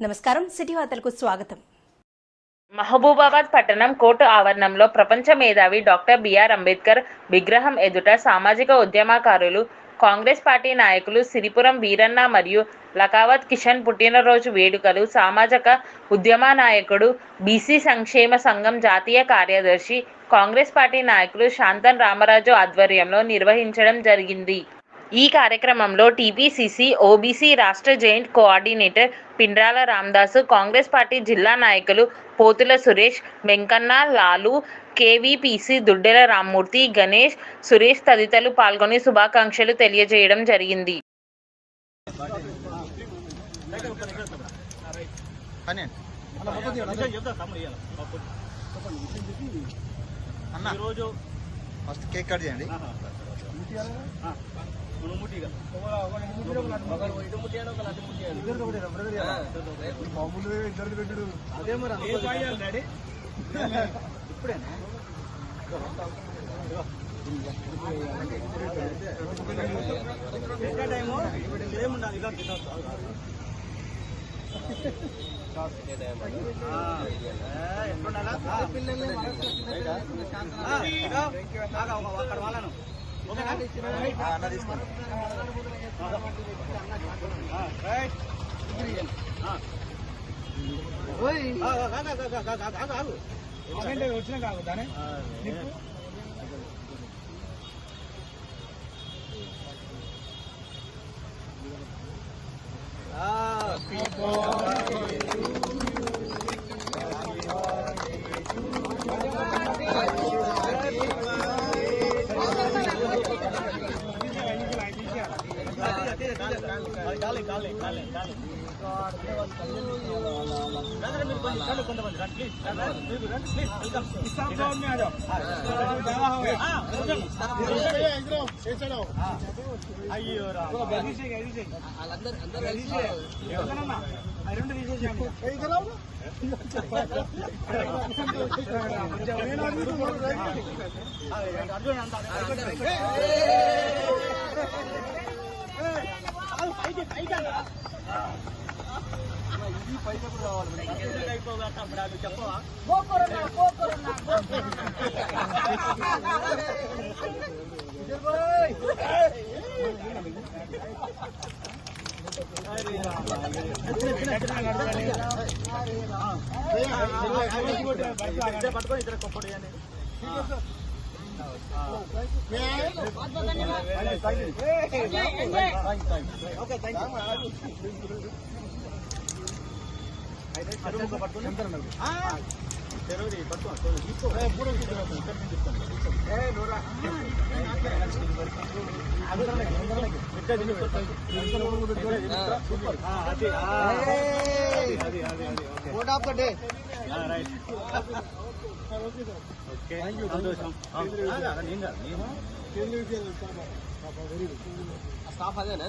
నమస్కారం. సిటీ వార్తలకు స్వాగతం. మహబూబాబాద్ పట్టణం కోర్టు ఆవరణంలో ప్రపంచ మేధావి డాక్టర్ బిఆర్ అంబేద్కర్ విగ్రహం ఎదుట సామాజిక ఉద్యమకారులు కాంగ్రెస్ పార్టీ నాయకులు సిరిపురం వీరన్న మరియు లకావత్ కిషన్ పుట్టినరోజు వేడుకలు సామాజిక ఉద్యమ నాయకుడు బీసీ సంక్షేమ సంఘం జాతీయ కార్యదర్శి కాంగ్రెస్ పార్టీ నాయకులు శాంతన్ రామరాజు ఆధ్వర్యంలో నిర్వహించడం జరిగింది. ఈ కార్యక్రమంలో టీపీసీసీ ఓబీసీ రాష్ట్ర joint coordinator Pindrala Ramadasu Congress party జిల్లా నాయకులు పోతుల సురేష్ వెంకన్న లాలు కేవీపీసీ దుడ్డెల రామ్మూర్తి గణేష్ సురేష్ తదితరులు పాల్గొని శుభాకాంక్షలు తెలియజేయడం జరిగింది. అన్న ఈరోజు ఫస్ట్ కేక్ కట్ చేయండి. అదే మరి ఇప్పుడేనా ఎంత టైము ఏముండాలి ఇలా తినొచ్చు అక్కడ వాళ్ళ ఓకేనా అన్న తీసుకోండి రైట్ వచ్చినా కాదు దానే people. ఆ రెండు తీసేసాము పట్టుకొని ఇద్దరు కొప్పడు ఓకే థ్యాంక్ యూ చెరువుది పట్టుకో తీసుకో Photo of day right సంతోషం స్టాఫ్ అదేనా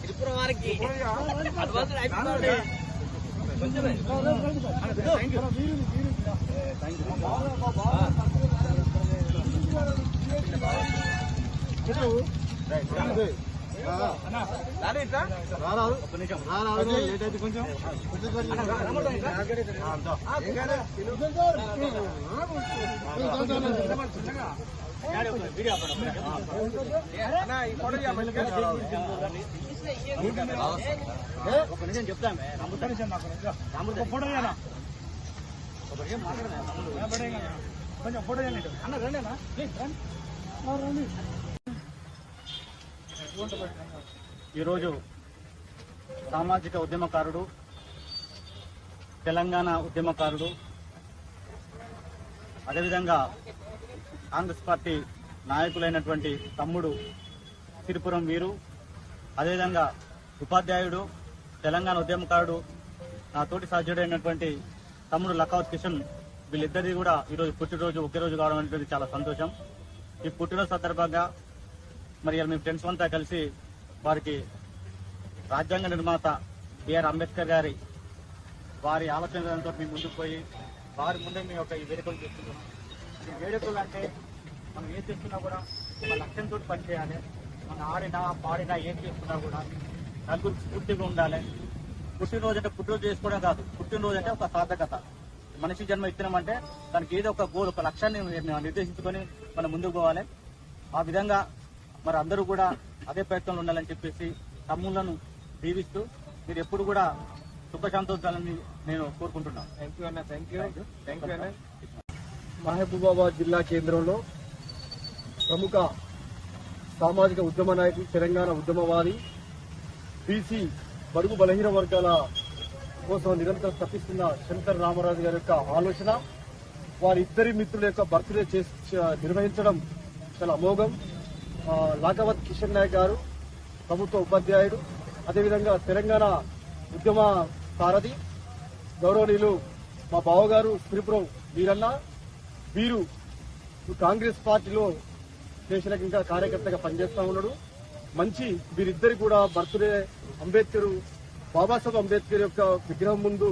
త్రిపుర వారికి అడ్వాన్స్ అయిపోయింది కొంచెమే థ్యాంక్ యూ లేట్ అయితే కొంచెం ఒక నిజం చెప్తాను ఫోటో కొంచెం ఫోటో అన్న రండి అన్న రండి ఈరోజు సామాజిక ఉద్యమకారుడు తెలంగాణ ఉద్యమకారుడు అదేవిధంగా కాంగ్రెస్ పార్టీ నాయకులైనటువంటి తమ్ముడు సిరిపురం వీరు అదేవిధంగా ఉపాధ్యాయుడు తెలంగాణ ఉద్యమకారుడు నా తోటి సహజుడైనటువంటి తమ్ముడు లఖావత్ కిషన్ వీళ్ళిద్దరిది కూడా ఈరోజు పుట్టినరోజు ఒకే రోజు కావడం అనేది చాలా సంతోషం. ఈ పుట్టినరోజు సందర్భంగా మరి ఇలా మేము ఫ్రెండ్స్ అంతా కలిసి వారికి రాజ్యాంగ నిర్మాత బిఆర్ అంబేద్కర్ గారి వారి ఆలోచనలతో మేము ముందుకు పోయి వారి ముందే మేము ఒక ఈ వేడుకలు చేస్తున్నాం ఈ వేడుకలు అంటే మనం ఏం చేస్తున్నా కూడా ఒక లక్ష్యంతో పనిచేయాలి. మనం ఆడినా పాడినా ఏం చేస్తున్నా కూడా నలుగురు స్ఫూర్తిగా ఉండాలి. పుట్టినరోజు అంటే పుట్టినరోజు చేసుకోవడం కాదు. పుట్టినరోజు అంటే ఒక సార్థకత. మనిషి జన్మ ఇచ్చినామంటే దానికి ఏదో ఒక గోల్ ఒక లక్ష్యాన్ని నిర్దేశించుకొని మనం ముందుకు పోవాలి. ఆ విధంగా మరి అందరూ కూడా అదే ప్రయత్నంలో ఉండాలని చెప్పేసి తమ్ముళ్ళను దీవిస్తూ మీరు ఎప్పుడు కూడా సుఖ సంతోషాలని నేను కోరుకుంటున్నాను. థ్యాంక్ యూ అన్న. థ్యాంక్ యూ థ్యాంక్ యూ అన్న. మహబూబాబాద్ జిల్లా కేంద్రంలో ప్రముఖ సామాజిక ఉద్యమ నాయకులు తెలంగాణ ఉద్యమవాది బీసీ బడుగు బలహీన వర్గాల కోసం నిరంతరం తప్పిస్తున్న శంకర్ రామరాజు గారి యొక్క ఆలోచన వారిద్దరి మిత్రుల యొక్క బర్త్డే నిర్వహించడం చాలా అమోఘం. లాకవత్ కిషన్ నాయక్ గారు ప్రభుత్వ ఉపాధ్యాయుడు అదేవిధంగా తెలంగాణ ఉద్యమ సారథి గౌరవనీయులు మా బావగారు శ్రీపురం వీరన్న వీరు కాంగ్రెస్ పార్టీలో దేశ ఇంకా కార్యకర్తగా పనిచేస్తా ఉన్నాడు. మంచి వీరిద్దరు కూడా బర్త్డే అంబేద్కర్ బాబాసాహెబ్ అంబేద్కర్ యొక్క విగ్రహం ముందు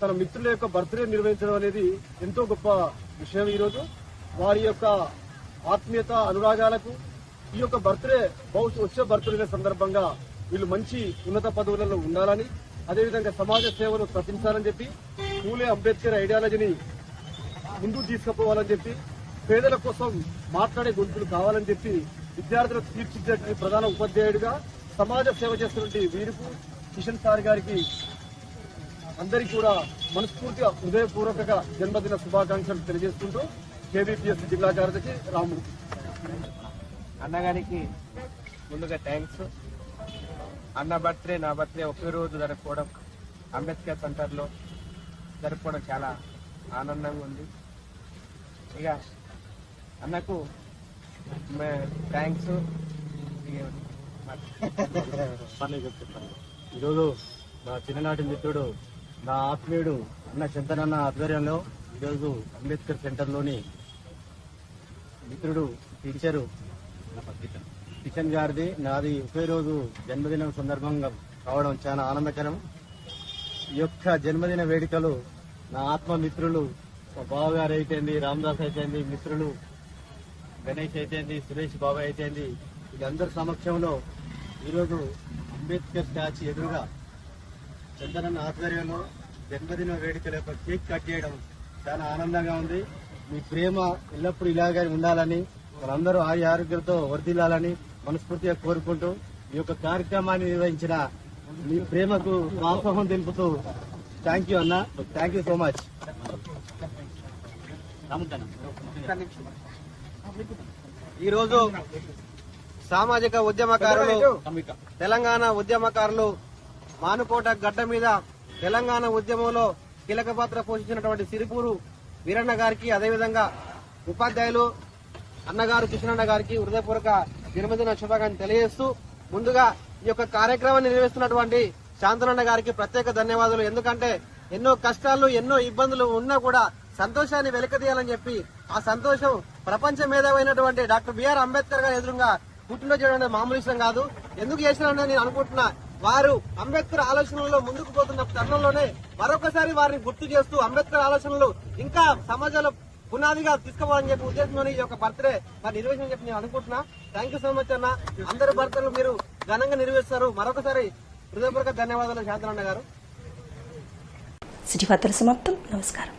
తన మిత్రుల యొక్క బర్త్డే నిర్వహించడం అనేది ఎంతో గొప్ప విషయం ఈరోజు. వారి యొక్క ఆత్మీయత అనురాగాలకు ఈ యొక్క బర్త్డే బహుశా వచ్చే బర్త్డే సందర్భంగా వీళ్ళు మంచి ఉన్నత పదవులలో ఉండాలని అదేవిధంగా సమాజ సేవను ప్రతించాలని చెప్పి పూలే అంబేద్కర్ ఐడియాలజీని ముందుకు తీసుకుపోవాలని చెప్పి పేదల కోసం మాట్లాడే గొంతులు కావాలని చెప్పి విద్యార్థులకు తీర్చిదిద్దే ప్రధాన ఉపాధ్యాయుడిగా సమాజ సేవ చేస్తున్నటువంటి వీరుకు కిషన్ సార్ గారికి అందరికీ కూడా మనస్ఫూర్తిగా హృదయపూర్వక జన్మదిన శుభాకాంక్షలు తెలియజేస్తుంటూ కేబీపీఎస్ జిల్లా కార్యదర్శి రాముడు. అన్నగారికి ముందుగా థ్యాంక్స్ అన్న బర్త్డే నా బర్త్డే ఒకే రోజు జరుపుకోవడం అంబేద్కర్ సెంటర్లో జరుపుకోవడం చాలా ఆనందంగా ఉంది. ఇక అన్నకు థ్యాంక్స్ పర్లేదు చెప్తాను ఈరోజు నా చిన్ననాటి మిత్రుడు నా ఆత్మీయుడు అన్న చింతనన్న ఆధ్వర్యంలో ఈరోజు అంబేద్కర్ సెంటర్లోని మిత్రుడు టీచరు కిషన్ గారిది నాది ఒకే రోజు జన్మదినం సందర్భంగా కావడం చాలా ఆనందకరం. ఈ యొక్క జన్మదిన వేడుకలు నా ఆత్మమిత్రులు మా బావగారు అయితేంది రామదాస్ అయితేంది మిత్రులు గణేష్ అయితేంది సురేష్ బాబాయ్ అయితేంది వీళ్ళందరి సమక్షంలో ఈరోజు అంబేద్కర్ స్టాచ్యూ ఎదురుగా చందనన్న ఆధ్వర్యంలో జన్మదిన వేడుకల యొక్క కేక్ కట్ చేయడం చాలా ఆనందంగా ఉంది. మీ ప్రేమ ఎల్లప్పుడూ ఇలాగే ఉండాలని వారందరూ ఆయు ఆరోగ్యంతో వర్ధిల్లాలని మనస్ఫూర్తిగా కోరుకుంటూ ఈ యొక్క కార్యక్రమాన్ని నిర్వహించిన మీ ప్రేమకు ప్రోత్సాహం తెలుపుతూ థ్యాంక్ యూ అన్న. Thank you so much. ఈరోజు సామాజిక ఉద్యమకారులు తెలంగాణ ఉద్యమకారులు మానుకోట గడ్డ మీద తెలంగాణ ఉద్యమంలో కీలక పాత్ర పోషించినటువంటి సిరిపూరు వీరన్న గారికి అదేవిధంగా ఉపాధ్యాయులు అన్నగారు కృష్ణన్న గారికి హృదయపూర్వక జన్మదిన శుభాకాంక్షలు తెలియజేస్తూ ముందుగా ఈ యొక్క కార్యక్రమాన్ని నిర్వహిస్తున్నటువంటి శాంతనన్న గారికి ప్రత్యేక ధన్యవాదాలు. ఎందుకంటే ఎన్నో కష్టాలు ఎన్నో ఇబ్బందులు ఉన్నా కూడా సంతోషాన్ని వెలకదీయాలని చెప్పి ఆ సంతోషం ప్రపంచ మేధావైనటువంటి డాక్టర్ బిఆర్ అంబేద్కర్ గారి ఎదురుగా పుట్టినరోజు చేయడం మామూలు విషయం కాదు. ఎందుకు చేసినారని నేను అనుకుంటున్నా వారు అంబేద్కర్ ఆలోచనలో ముందుకు పోతున్న తరుణంలోనే మరొకసారి వారిని గుర్తు చేస్తూ అంబేద్కర్ ఆలోచనలు ఇంకా సమాజంలో పునాదిగా తీసుకోవాలని చెప్పి ఉద్దేశంతో ఈ యొక్క బర్త్డే మరి నిర్వహించని చెప్పి నేను అనుకుంటున్నా. థ్యాంక్ యూ సో మచ్ అన్న. అందరి బర్త్లు మీరు ఘనంగా నిర్వహిస్తారు. మరొకసారి హృదయపూర్వక ధన్యవాదాలు శాంతనన్న గారు. సిటీ సమాప్తం. నమస్కారం.